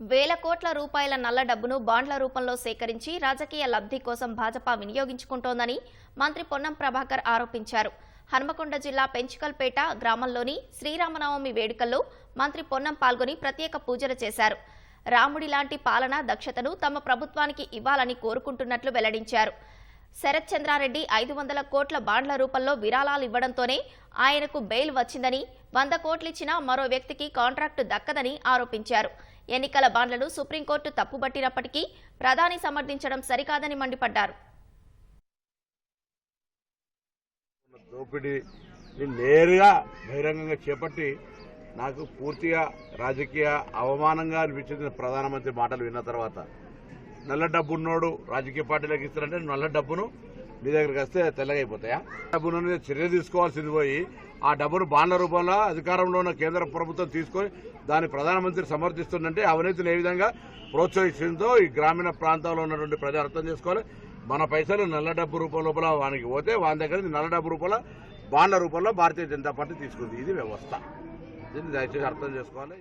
వేల కోట్ల రూపాయల నల్ల డబ్బును బాండ్ల రూపంలో సేకరించి రాజకీయ లబ్ధి కోసం భాజపా వినియోగించుకుంటోందని మంత్రి పొన్నం ప్రభాకర్ ఆరోపించారు. హన్మకొండ జిల్లా పెంచుకల్పేట గ్రామంలోని శ్రీరామనవమి వేడుకల్లో మంత్రి పొన్నం పాల్గొని ప్రత్యేక పూజలు చేశారు. రాముడి లాంటి పాలన దక్షతను తమ ప్రభుత్వానికి ఇవ్వాలని కోరుకుంటున్నట్లు వెల్లడించారు. శరత్ చంద్రారెడ్డి ఐదు వందల కోట్ల బాండ్ల రూపంలో విరాళాలు ఇవ్వడంతోనే ఆయనకు బెయిల్ వచ్చిందని వంద కోట్లిచ్చినా మరో వ్యక్తికి కాంట్రాక్టు దక్కదని ఆరోపించారు. ఎన్నికల బాండ్లను సుప్రీంకోర్టు తప్పుబట్టినప్పటికీ ప్రధాని సమర్థించడం సరికాదని మండిపడ్డారు. నేరుగా బహిరంగంగా చేపట్టి నాకు పూర్తిగా రాజకీయ అవమానంగా అనిపించింది ప్రధానమంత్రి మాటలు విన్న తర్వాత. నల్ల డబ్బు ఉన్నోడు రాజకీయ పార్టీలకు ఇస్తారంటే నల్ల డబ్బును మీ దగ్గరికి వస్తే తెల్లగా అయిపోతాయా? డబ్బును చర్య తీసుకోవాల్సింది పోయి ఆ డబ్బును బాండ్ల రూపంలో అధికారంలో ఉన్న కేంద్ర ప్రభుత్వం తీసుకొని దాన్ని ప్రధానమంత్రి సమర్థిస్తుందంటే అవినీతిని ఏ విధంగా ప్రోత్సహిస్తుందో ఈ గ్రామీణ ప్రాంతాల్లో ఉన్నటువంటి ప్రజలు అర్థం చేసుకోవాలి. మన పైసలు నల్ల డబ్బు రూపం లోపల వానికి పోతే వాని దగ్గర నుంచి నల్ల డబ్బు రూపంలో బాండ్ల రూపంలో భారతీయ జనతా పార్టీ తీసుకుంది. ఇది వ్యవస్థ. దీన్ని దయచేసి అర్థం చేసుకోవాలి.